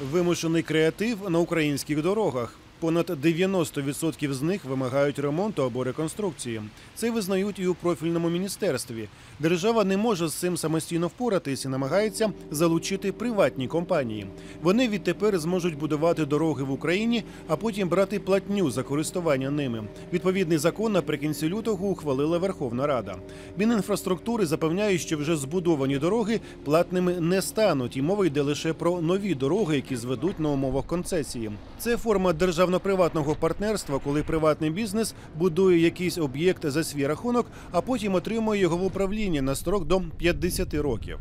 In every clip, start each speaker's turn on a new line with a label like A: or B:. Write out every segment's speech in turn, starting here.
A: Вимушений креатив на українських дорогах. Понад 90% з них вимагають ремонту або реконструкції. Це визнають і у профільному міністерстві. Держава не може з цим самостійно впоратись і намагається залучити приватні компанії. Вони відтепер зможуть будувати дороги в Україні, а потім брати платню за користування ними. Відповідний закон наприкінці лютого ухвалила Верховна Рада. Мінінфраструктури запевняє, що вже збудовані дороги платними не стануть, і мова йде лише про нові дороги, які зведуть на умовах концесії. Це форма державно-приватного партнерства, коли приватний бізнес будує якийсь об'єкт за свій рахунок, а потім отримує його в управління на строк до 50 років.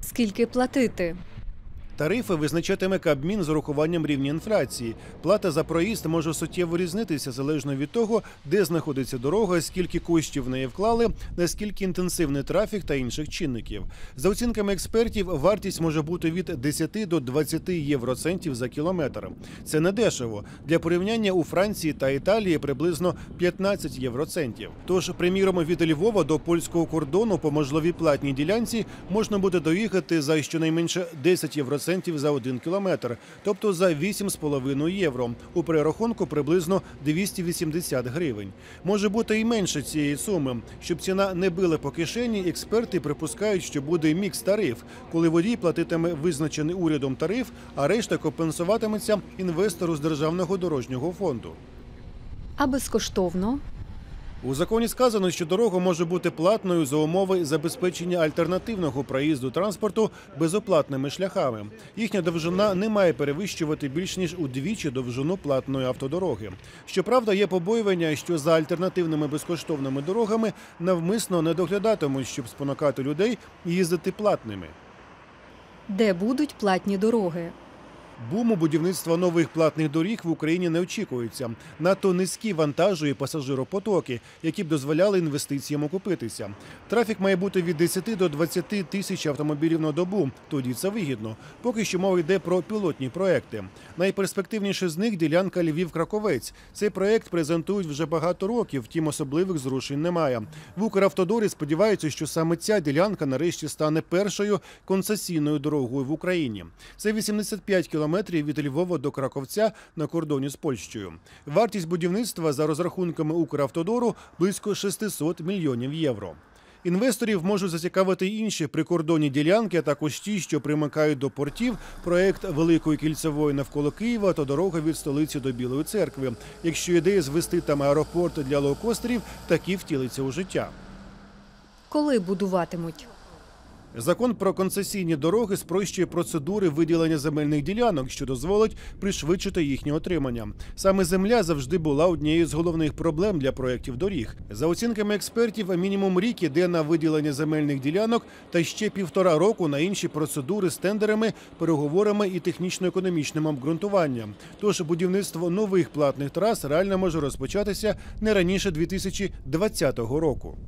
B: Скільки платити?
A: Тарифи визначатиме Кабмін з урахуванням рівня інфляції. Плата за проїзд може суттєво різнитися залежно від того, де знаходиться дорога, скільки коштів в неї вклали, наскільки інтенсивний трафік та інших чинників. За оцінками експертів, вартість може бути від 10 до 20 євроцентів за кілометр. Це не дешево. Для порівняння у Франції та Італії приблизно 15 євроцентів. Тож, приміром, від Львова до польського кордону по можливій платній ділянці можна буде доїхати за щонайменше 10 євроцентів за один кілометр, тобто за 8,5 євро. У перерахунку приблизно 280 гривень. Може бути і менше цієї суми. Щоб ціна не била по кишені, експерти припускають, що буде мікс тариф, коли водій платитиме визначений урядом тариф, а решта компенсуватиметься інвестору з державного дорожнього фонду.
B: А безкоштовно?
A: У законі сказано, що дорога може бути платною за умови забезпечення альтернативного проїзду транспорту безоплатними шляхами. Їхня довжина не має перевищувати більш ніж удвічі довжину платної автодороги. Щоправда, є побоювання, що за альтернативними безкоштовними дорогами навмисно не доглядатимуть, щоб спонукати людей їздити платними.
B: Де будуть платні дороги?
A: Буму будівництва нових платних доріг в Україні не очікується. Надто низькі вантажу пасажиропотоки, які б дозволяли інвестиціям окупитися. Трафік має бути від 10 до 20 тисяч автомобілів на добу. Тоді це вигідно. Поки що мова йде про пілотні проекти. Найперспективніше з них ділянка Львів-Краковець. Цей проект презентують вже багато років, втім особливих зрушень немає. В Укравтодорі сподіваються, що саме ця ділянка нарешті стане першою концесійною дорогою в Україні. Це 85 кілометрів від Львова до Краковця на кордоні з Польщею. Вартість будівництва за розрахунками Укравтодору близько 600 мільйонів євро. Інвесторів можуть зацікавити інші прикордонні ділянки, а також ті, що примикають до портів, проект Великої кільцевої навколо Києва та дорога від столиці до Білої церкви. Якщо ідея звести там аеропорт для лоукостерів, таки втілиться у життя.
B: Коли будуватимуть?
A: Закон про концесійні дороги спрощує процедури виділення земельних ділянок, що дозволить пришвидшити їхнє отримання. Саме земля завжди була однією з головних проблем для проєктів доріг. За оцінками експертів, мінімум рік іде на виділення земельних ділянок та ще півтора року на інші процедури з тендерами, переговорами і технічно-економічним обґрунтуванням. Тож будівництво нових платних трас реально може розпочатися не раніше 2020 року.